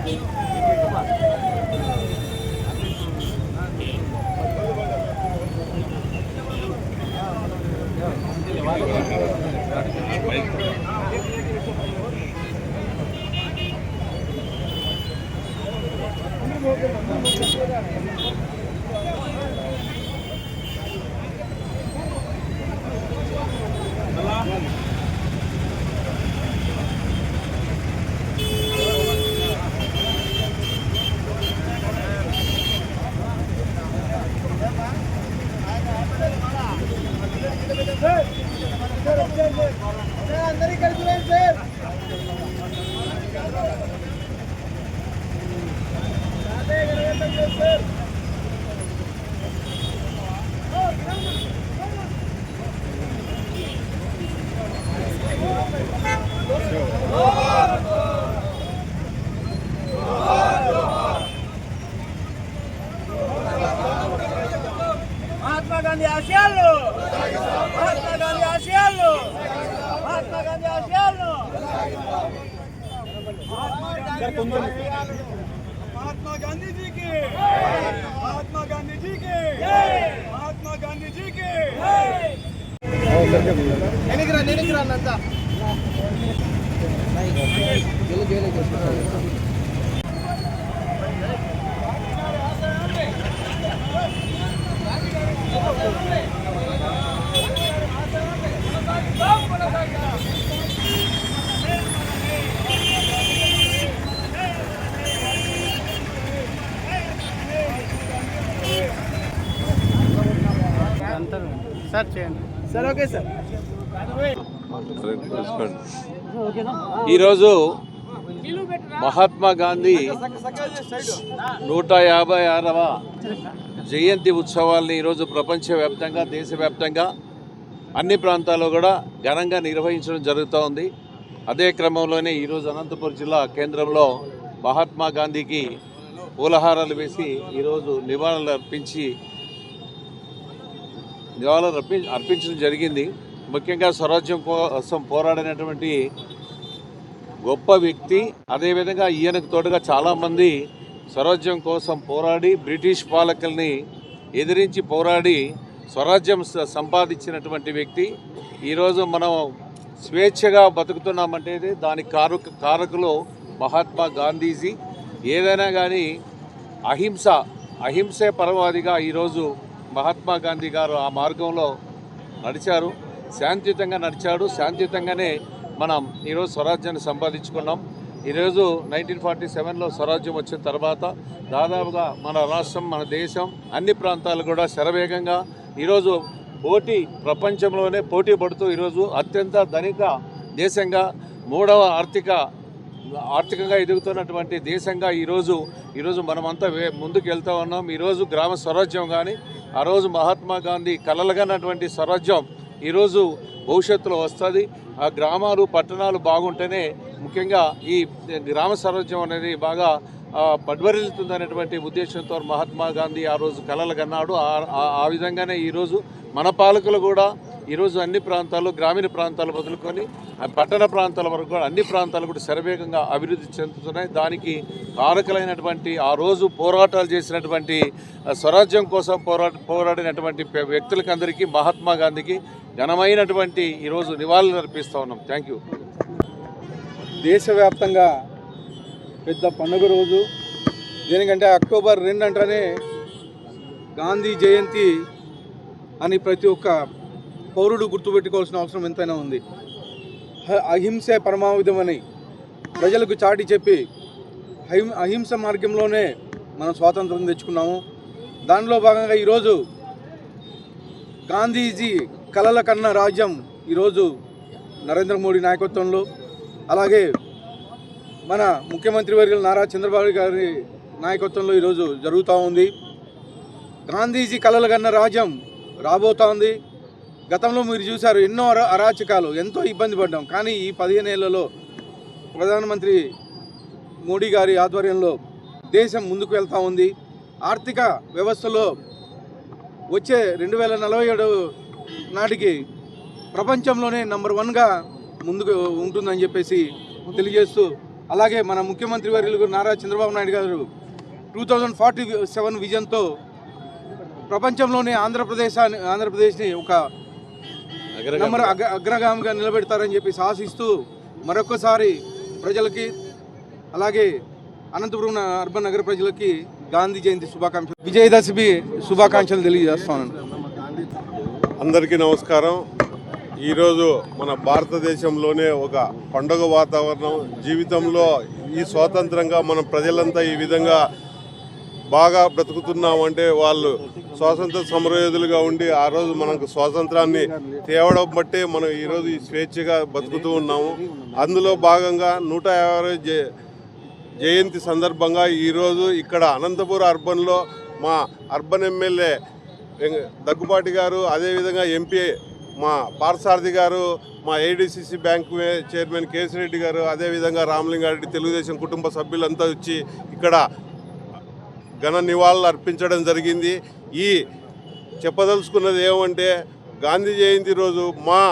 మహాత్మా महात्मा गांधी जी के महात्मा गांधी जी के महात्मा गांधी जी के नेनिकरा नेनिकरा नंदा సార్ చేయండి. Sir okay sir. ఈరోజు మహాత్మా గాంధీ నూట యాభై ఆరవ జయంతి ఉత్సవాల్ని ఈరోజు ప్రపంచవ్యాప్తంగా దేశవ్యాప్తంగా అన్ని ప్రాంతాల్లో కూడా ఘనంగా నిర్వహించడం జరుగుతూ ఉంది. అదే క్రమంలోనే ఈరోజు అనంతపురం జిల్లా కేంద్రంలో మహాత్మా గాంధీకి పూలహారాలు వేసి ఈరోజు నివాళులు అర్పించి నివాళులు అర్పి అర్పించడం జరిగింది. ముఖ్యంగా స్వరాజ్యం కోసం పోరాడినటువంటి గొప్ప వ్యక్తి అదేవిధంగా ఈయనకు తోడుగా చాలామంది స్వరాజ్యం కోసం పోరాడి బ్రిటిష్ పాలకుల్ని ఎదిరించి పోరాడి స్వరాజ్యం సంపాదించినటువంటి వ్యక్తి. ఈరోజు మనం స్వేచ్ఛగా బతుకుతున్నామంటే ఇది దానికి కారక కారకులు మహాత్మా గాంధీజీ. ఏదైనా కానీ అహింస అహింసే పరమావధిగా ఈరోజు మహాత్మా గాంధీ గారు ఆ మార్గంలో నడిచారు. శాంతియుతంగా నడిచాడు. శాంతియుతంగానే మనం ఈరోజు స్వరాజ్యాన్ని సంపాదించుకున్నాం. ఈరోజు నైన్టీన్ ఫార్టీ సెవెన్లో స్వరాజ్యం వచ్చిన తర్వాత దాదాపుగా మన రాష్ట్రం మన దేశం అన్ని ప్రాంతాలు కూడా శరవేగంగా ఈరోజు పోటీ ప్రపంచంలోనే పోటీ పడుతూ ఈరోజు అత్యంత ధనిక దేశంగా మూడవ ఆర్థిక ఆర్థికంగా ఎదుగుతున్నటువంటి దేశంగా ఈరోజు ఈరోజు మనమంతా వే ముందుకు వెళ్తూ ఉన్నాం. ఈరోజు గ్రామ స్వరాజ్యం కానీ ఆ రోజు మహాత్మా గాంధీ కలలుగానటువంటి స్వరాజ్యం ఈరోజు భవిష్యత్తులో వస్తుంది. ఆ గ్రామాలు పట్టణాలు బాగుంటేనే ముఖ్యంగా ఈ గ్రామ స్వరాజ్యం అనేది బాగా ఆ, పడ్వరిల్లుతుందనేటువంటి ఉద్దేశంతో మహాత్మా గాంధీ ఆ రోజు కలలు కన్నాడు ఆ విధంగానే ఈరోజు మన పాలకులు కూడా ఈరోజు అన్ని ప్రాంతాలు గ్రామీణ ప్రాంతాలు వదులుకొని ఆ పట్టణ ప్రాంతాల వరకు కూడా అన్ని ప్రాంతాలు కూడా శరవేగంగా అభివృద్ధి చెందుతున్నాయి. దానికి కారకులైనటువంటి ఆ రోజు పోరాటాలు చేసినటువంటి స్వరాజ్యం కోసం పోరాట పోరాడినటువంటి వ్యక్తులకందరికీ మహాత్మా గాంధీకి ఘనమైనటువంటి ఈరోజు నివాళులు అర్పిస్తూ ఉన్నాం. Thank you. దేశవ్యాప్తంగా పెద్ద పండుగ రోజు. దేనికంటే అక్టోబర్ రెండు అంటేనే గాంధీ జయంతి అని ప్రతి ఒక్క పౌరుడు గుర్తుపెట్టుకోవాల్సిన అవసరం ఎంతైనా ఉంది. అహింసే పరమాయుధమని ప్రజలకు చాటి చెప్పి అహిం- అహింస మార్గంలోనే మనం స్వాతంత్రం తెచ్చుకున్నాము. దానిలో భాగంగా ఈరోజు గాంధీజీ కలల కన్న రాజ్యం ఈరోజు నరేంద్ర మోడీ నాయకత్వంలో అలాగే మన ముఖ్యమంత్రి వర్యులు నారా చంద్రబాబు గారి నాయకత్వంలో ఈరోజు జరుగుతూ ఉంది. గాంధీజీ కలలు కన్న రాజ్యం రాబోతోంది గతంలో మీరు చూశారు ఎన్నో అరాచకాలు ఎంతో ఇబ్బంది పడ్డాం. కానీ ఈ పదిహేను ఏళ్ళలో ప్రధానమంత్రి మోడీ గారి ఆధ్వర్యంలో దేశం ముందుకు వెళ్తూ ఉంది. ఆర్థిక వ్యవస్థలో వచ్చే రెండు వేల నలభై ఏడు నాటికి ప్రపంచంలోనే నంబర్ వన్గా ముందుకు ఉంటుందని చెప్పేసి తెలియజేస్తూ అలాగే మన ముఖ్యమంత్రి వర్యులు Nara Chandrababu Naidu garu two thousand forty seven విజన్తో ప్రపంచంలోనే ఆంధ్రప్రదేశ్ ఆంధ్రప్రదేశ్ని ఒక అగ్ర అగ్రగామిగా నిలబెడతారని చెప్పి ఆశిస్తూ మరొకసారి ప్రజలకి అలాగే అనంతపురం అర్బన్ నగర ప్రజలకి గాంధీ జయంతి శుభాకాంక్షలు. విజయదశమి శుభాకాంక్షలు తెలియజేస్తాను అందరికీ నమస్కారం. ఈరోజు మన భారతదేశంలోనే ఒక పండుగ వాతావరణం. జీవితంలో ఈ స్వాతంత్రంగా మన ప్రజలంతా ఈ విధంగా బాగా బ్రతుకుతున్నామంటే వాళ్ళు స్వాతంత్ర సమరయోధులుగా ఉండి ఆ రోజు మనకు స్వాతంత్రాన్ని తేవడం బట్టే మనం ఈరోజు ఈ స్వేచ్ఛగా బతుకుతూ ఉన్నాము. అందులో భాగంగా నూట యాభై జ- జయంతి సందర్భంగా ఈరోజు ఇక్కడ అనంతపురం అర్బన్లో మా అర్బన్ ఎమ్మెల్యే దగ్గుపాటి గారు అదేవిధంగా ఎంపీ మా పార్సారథి గారు మా ఏడిసిసి బ్యాంక్ చైర్మన్ కేసిరెడ్డి గారు అదేవిధంగా రామలింగారెడ్డి తెలుగుదేశం కుటుంబ సభ్యులంతా వచ్చి ఇక్కడ ఘన నివాళులు అర్పించడం జరిగింది ఈ చెప్పదలుచుకున్నది ఏమంటే గాంధీ జయంతి రోజు మా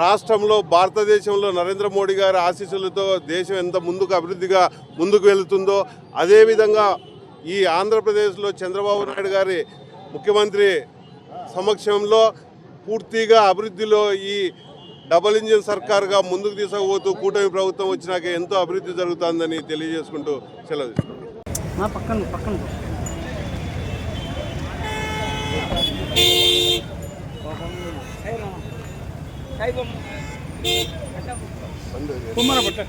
రాష్ట్రంలో భారతదేశంలో నరేంద్ర మోడీ గారి ఆశీస్సులతో దేశం ఎంత ముందుకు అభివృద్ధిగా ముందుకు వెళుతుందో అదేవిధంగా ఈ ఆంధ్రప్రదేశ్లో చంద్రబాబు నాయుడు గారి ముఖ్యమంత్రి సమక్షంలో పూర్తిగా అభివృద్ధిలో ఈ డబల్ ఇంజిన్ సర్కార్గా ముందుకు తీసుకుపోతూ కూటమి ప్రభుత్వం వచ్చినాక ఎంతో అభివృద్ధి జరుగుతుందని తెలియజేసుకుంటూ సెలవు తీసుకుంటాను. కుమ్మర పట్ట